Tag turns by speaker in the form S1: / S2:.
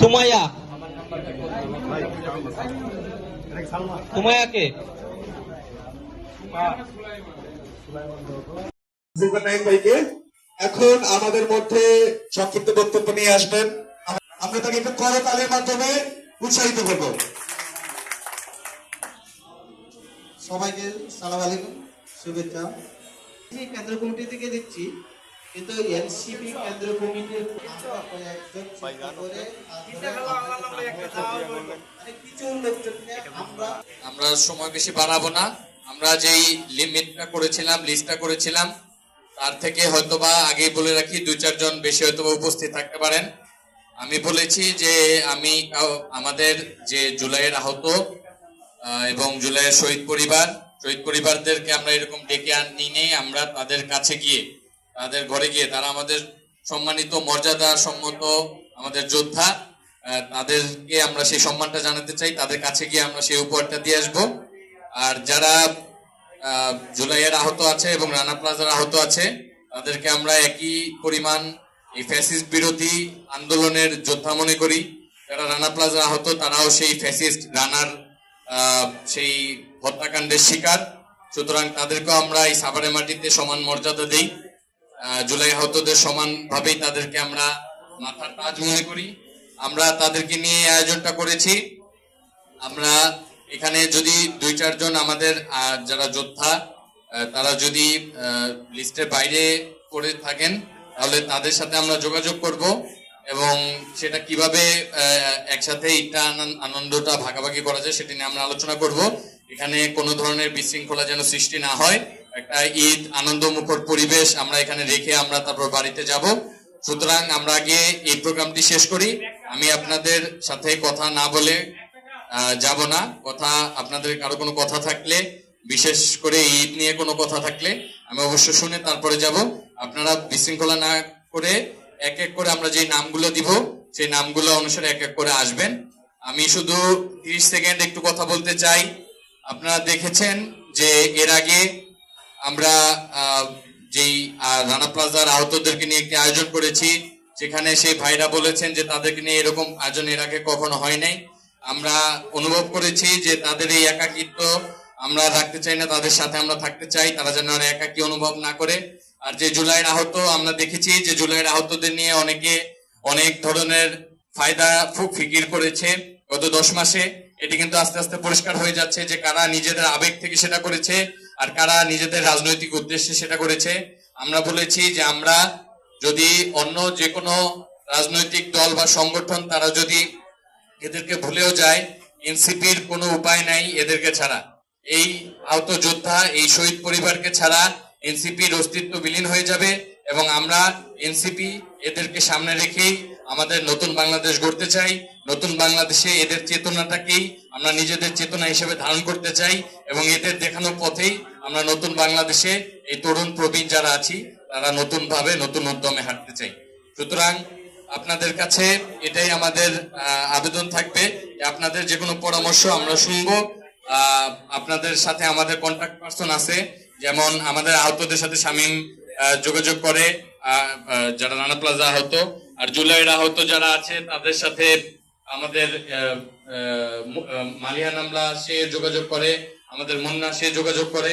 S1: সুমাইয়া। সুমাইয়াকে।
S2: এখন আমাদের মধ্যে সংক্ষিপ্ত বক্তব্য নিয়ে আসবেন। আমরা তাকে একটু করতালের মাধ্যমে উৎসাহিত করব।
S3: সবাইকে সালাম আলাইকুম শুভেচ্ছা। এই কেন্দ্র কমিটি থেকে দেখছি কিন্তু এনসিপি কেন্দ্র কমিটির আমরা
S4: সময় বেশি বাড়াবো না। আমরা যেই লিমিটটা করেছিলাম, লিস্টটা করেছিলাম, তার থেকে হয়তোবা আগেই বলে রাখি দুই চারজন বেশি হয়তোবা উপস্থিত থাকতে পারেন। আমি বলেছি যে আমি আমাদের যে জুলাইয়ের আহত এবং জুলাইয়ের শহীদ পরিবার, শহীদ পরিবারদেরকে আমরা এরকম ডেকে আনি আমরা তাদের কাছে গিয়ে তাদের ঘরে গিয়ে তারা আমাদের সম্মানিত, মর্যাদা সম্মত আমাদের যোদ্ধা তাদেরকে আমরা সেই সম্মানটা জানাতে চাই, তাদের কাছে গিয়ে আমরা সেই উপহারটা দিয়ে আসব। আর যারা জুলাইয়ের আহত আছে এবং রানা প্লাজার আহত আছে, তাদেরকে আমরা একই পরিমাণ এই ফ্যাসিস্ট বিরোধী আন্দোলনের যোদ্ধা মনে করি। যারা রানা প্লাজা আহত, তারাও সেই ফ্যাসিস্ট রানার সেই হত্যাকাণ্ডের শিকার। সুতরাং তাদেরকেও আমরা এই সাভারে মাটিতে সমান মর্যাদা দেই। জুলাই আহতদের সমানভাবেই তাদেরকে আমরা মাথার তাজ মনে করি। আমরা তাদেরকে নিয়ে আয়োজনটা করেছি। আমরা এখানে যদি দুই চারজন আমাদের যারা যোদ্ধা তারা যদি লিস্টের বাইরে করে থাকেন, তাহলে তাদের সাথে আমরা যোগাযোগ করব এবং সেটা কীভাবে একসাথে আনন- আনন্দটা ভাগাভাগি করা যায় সেটা নিয়ে আমরা আলোচনা করব। এখানে কোনো ধরনের বিশৃঙ্খলা যেন সৃষ্টি না হয়। একটা ঈদ আনন্দ মুখর পরিবেশ আমরা এখানে রেখে আমরা তারপর বাড়িতে যাব। সুতরাং আমরা আগে এই প্রোগ্রামটি শেষ করি। আমি আপনাদের সাথে কথা না বলে যাব না। কথা, আপনাদের কারও কোনো কথা থাকলে, বিশেষ করে ঈদ নিয়ে কোনো কথা থাকলে, আমি অবশ্য শুনে তারপরে যাব। আপনারা বিশৃঙ্খলা না করে এক এক করে আমরা যে নামগুলো দিব, সেই নামগুলো অনুসারে এক এক করে আসবেন। আমি শুধু তিরিশ সেকেন্ড একটু কথা বলতে চাই। আপনারা দেখেছেন যে এর আগে আমরা যেই রানা প্লাজার আহতদেরকে নিয়ে একটি আয়োজন করেছি, সেখানে সেই ভাইরা বলেছেন যে তাদেরকে নিয়ে এরকম আয়োজন এর আগে কখনো হয় নাই। আমরা অনুভব করেছি যে তাদের এই একাকিত্ব, আমরা রাখতে চাই না, তাদের সাথে আমরা থাকতে চাই, তারা যেন আর একাকী অনুভব না করে। আর যে জুলাইয়ের আহত, আমরা দেখেছি যে জুলাইয়ের আহতদের নিয়ে অনেকে অনেক ধরনের ফায়দা খুব ফিকির করেছে গত দশ মাসে। এটি কিন্তু আস্তে আস্তে পরিষ্কার হয়ে যাচ্ছে যে কারা নিজেদের আবেগ থেকে সেটা করেছে। আর কারা নিজেদের রাজনৈতিক উদ্দেশ্যে সেটা করেছে, আমরা বলেছি যে আমরা যদি অন্য যে কোনো রাজনৈতিক দল বা সংগঠন তারা যদি এদেরকে ভুলেও যায়, এনসিপির কোনো উপায় নাই এদেরকে ছাড়া। এই আহত যোদ্ধা, এই শহীদ পরিবারকে ছাড়া এনসিপির অস্তিত্ব বিলীন হয়ে যাবে এবং আমরা এনসিপি এদেরকে সামনে রেখেই আমাদের নতুন বাংলাদেশ গড়তে চাই, নতুন বাংলাদেশে এদের চেতনাটাকেই আমরা নিজেদের চেতনা হিসেবে ধারণ করতে চাই এবং এদের দেখানো পথেই আমরা নতুন বাংলাদেশে এই তরুণ প্রবীণ যারা আছি, তারা নতুন ভাবে নতুন উদ্যমে হাঁটতে চাই। সুতরাং আপনাদের কাছে এটাই আমাদের আবেদন থাকবে আপনাদের যে কোনো পরামর্শ আমরা শুনব। আপনাদের সাথে আমাদের কন্ট্যাক্ট পার্সন আছে, যেমন আমাদের আহতদের সাথে শামীম যোগাযোগ করে যারা রানা প্লাজা আহত আর জুলাইয়ের আহত যারা আছে, তাদের সাথে আমাদের মালিয়া নামলা, সে যোগাযোগ করে। আমাদের মুন্না সে যোগাযোগ করে।